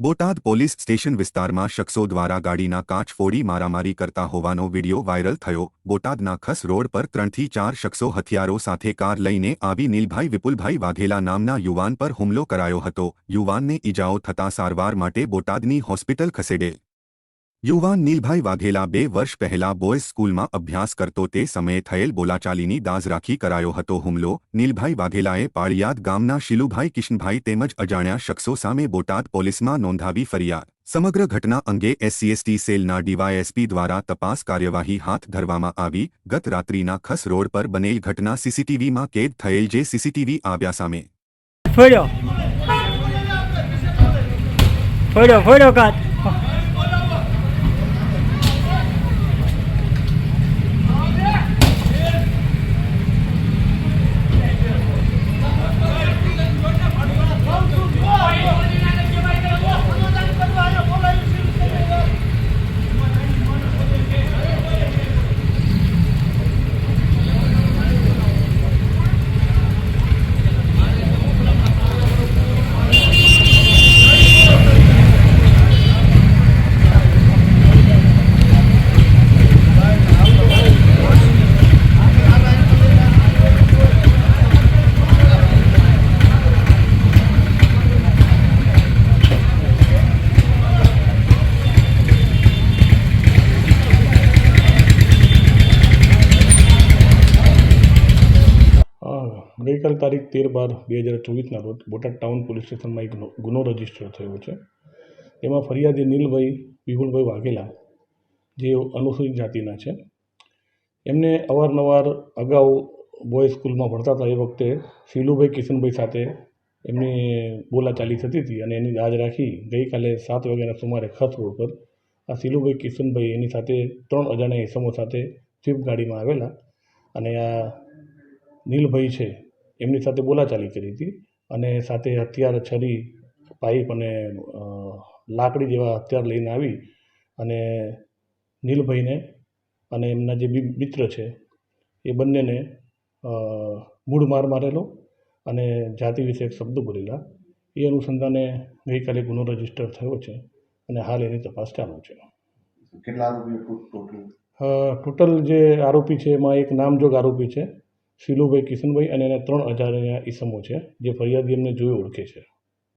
Botad police station વિસ્તારમાં શખ્સો દ્વારા ગાડીના કાચ ફોડી મારામારી કરતા હોવાનો વિડિયો વાયરલ થયો. બોટાદના ખસ રોડ પર ત્રણથી ચાર શખ્સો હથિયારો સાથે કાર લઈને આવી નીલભાઈ વિપુલભાઈ વાઘેલા નામના યુવાન પર હુમલો કરાયો હતો. યુવાનને ઈજાઓ થતા સારવાર માટે બોટાદની હોસ્પિટલ ખસેડેલ યુવાન નીલભાઈ વાઘેલા બે વર્ષ પહેલા બોયઝ સ્કૂલમાં અભ્યાસ કરતો તે સમયે થયેલ બોલાચાલીની દાઝ રાખી કરાયો હતો હુમલો. નીલભાઈ વાઘેલાએ પાળિયાદ ગામના શિલુભાઈ કિશનભાઈ તેમજ અજાણ્યા શખ્સો સામે બોટાદ પોલીસમાં નોંધાવી ફરિયાદ. સમગ્ર ઘટના અંગે એસસીએસટી સેલના ડીવાયએસપી દ્વારા તપાસ કાર્યવાહી હાથ ધરવામાં આવી. ગત રાત્રિના ખસ રોડ પર બનેલ ઘટના સીસીટીવીમાં કેદ થયેલ જે સીસીટીવી આવ્યા સામે. ફોડ્યો ફોડ્યો કાચ. ગઈકાલ તારીખ તેર બાર બે હજાર ચોવીસના રોજ બોટાદ ટાઉન પોલીસ સ્ટેશનમાં એક ગુનો- રજિસ્ટર થયો છે. એમાં ફરિયાદી નીલભાઈ વિપુલભાઈ વાઘેલા, જે અનુસૂચિત જાતિના છે. એમને અવારનવાર અગાઉ બોયઝ સ્કૂલમાં ભણતા હતા. એ વખતે શીલુભાઈ કિશનભાઈ સાથે એમની બોલાચાલી થતી હતી અને એની દાજ રાખી ગઈકાલે સાત વાગ્યાના સુમારે ખસ રોડ પર આ શીલુભાઈ કિશનભાઈ એની સાથે ત્રણ અજાણ્યા ઇસમો સાથે સ્વિફ્ટ ગાડીમાં આવેલા અને આ નીલભાઈ છે એમની સાથે બોલાચાલી કરી હતી અને સાથે હથિયાર છરી પાઇપ અને લાકડી જેવા હથિયાર લઈને આવી અને નીલભાઈને અને એમના જે મિત્ર છે એ બંનેને મૂળ માર મારેલો અને જાતિ વિશે એક શબ્દો બોલેલા. એ અનુસંધાને ગઈકાલે ગુનો રજિસ્ટર થયો છે અને હાલ એની તપાસ ચાલુ છે. કેટલા આરોપીઓ ટોટલ? ટોટલ જે આરોપી છે એમાં એક નામજોગ આરોપી છે. શીલુભાઈ કિશનભાઈ અને એના ત્રણ અજાણ્યા ઈસમો છે જે ફરિયાદી એમને જોઈ ઓળખે છે.